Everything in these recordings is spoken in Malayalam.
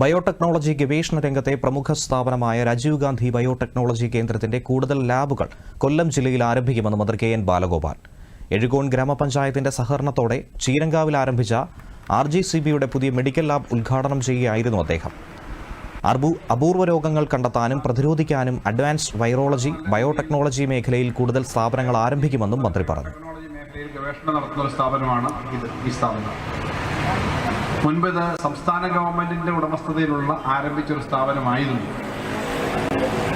ബയോടെക്നോളജി ഗവേഷണ രംഗത്തെ പ്രമുഖ സ്ഥാപനമായ രാജീവ് ഗാന്ധി ബയോടെക്നോളജി കേന്ദ്രത്തിന്റെ കൂടുതൽ ലാബുകൾ കൊല്ലം ജില്ലയിൽ ആരംഭിക്കുമെന്ന് മന്ത്രി കെ എൻ ബാലഗോപാൽ. എഴുകോൺ ഗ്രാമപഞ്ചായത്തിന്റെ സഹകരണത്തോടെ ചീരങ്കാവിൽ ആരംഭിച്ച ആർ ജി സി ബിയുടെ പുതിയ മെഡിക്കൽ ലാബ് ഉദ്ഘാടനം ചെയ്യുകയായിരുന്നു അദ്ദേഹം. അർബു അപൂർവ രോഗങ്ങൾ കണ്ടെത്താനും പ്രതിരോധിക്കാനും അഡ്വാൻസ്ഡ് വൈറോളജി ബയോടെക്നോളജി മേഖലയിൽ കൂടുതൽ സ്ഥാപനങ്ങൾ ആരംഭിക്കുമെന്നും മന്ത്രി പറഞ്ഞു. ഗവേഷണം നടത്തുന്ന ഒരു സ്ഥാപനമാണ് ഈ സ്ഥാപനം. മുൻപ് ഇത് സംസ്ഥാന ഗവൺമെന്റിന്റെ ഉടമസ്ഥതയിലുള്ള ആരംഭിച്ച ഒരു സ്ഥാപനമായിരുന്നു.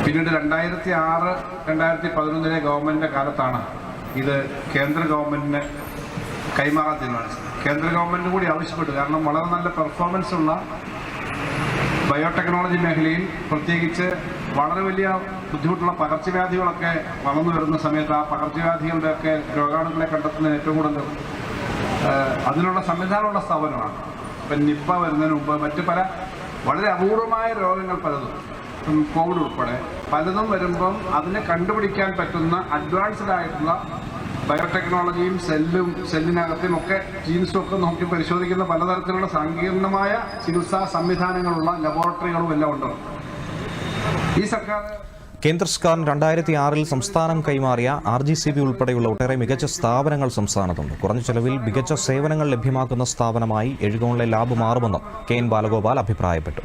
പിന്നീട് രണ്ടായിരത്തി ആറ് രണ്ടായിരത്തി പതിനൊന്നിലെ ഗവൺമെന്റിന്റെ കാലത്താണ് ഇത് കേന്ദ്ര ഗവൺമെന്റിന് കൈമാറാൻ തീരുമാനിച്ചത്. കേന്ദ്ര ഗവൺമെന്റിന് കൂടി ആവശ്യപ്പെട്ടു. കാരണം വളരെ നല്ല പെർഫോമൻസ് ഉള്ള ബയോടെക്നോളജി മേഖലയിൽ പ്രത്യേകിച്ച് വളരെ വലിയ ബുദ്ധിമുട്ടുള്ള പകർച്ചവ്യാധികളൊക്കെ വളർന്നു വരുന്ന സമയത്ത് ആ പകർച്ചവ്യാധികളുടെയൊക്കെ രോഗാണുക്കളെ കണ്ടെത്തുന്നതിന് ഏറ്റവും കൂടുതൽ അതിനുള്ള സംവിധാനമുള്ള സ്ഥാപനമാണ്. ഇപ്പം നിപ്പ വരുന്നതിന് മുമ്പ് മറ്റ് പല വളരെ അപൂർവമായ രോഗങ്ങൾ പലതും. ഇപ്പം കോവിഡ് ഉൾപ്പെടെ പലതും വരുമ്പം അതിനെ കണ്ടുപിടിക്കാൻ പറ്റുന്ന അഡ്വാൻസ്ഡ് ആയിട്ടുള്ള ബയോടെക്നോളജിയും സെല്ലും സെല്ലിനകത്തും ഒക്കെ ജീൻസും ഒക്കെ നോക്കി പരിശോധിക്കുന്ന പലതരത്തിലുള്ള സങ്കീർണമായ ചികിത്സാ സംവിധാനങ്ങളുള്ള ലബോറട്ടറികളും എല്ലാം ഉണ്ട്. ഈ സർക്കാർ കേന്ദ്ര സർക്കാർ രണ്ടായിരത്തി ആറിൽ സംസ്ഥാനം കൈമാറിയ ആർ ജി സി ബി ഉൾപ്പെടെയുള്ള ഒട്ടേറെ മികച്ച സ്ഥാപനങ്ങൾ സംസ്ഥാനത്തുണ്ട്. കുറഞ്ഞ ചെലവിൽ മികച്ച സേവനങ്ങൾ ലഭ്യമാക്കുന്ന സ്ഥാപനമായി എഴുകോണിലെ ലാബ് മാറുമെന്നും കെ എൻ ബാലഗോപാൽ അഭിപ്രായപ്പെട്ടു.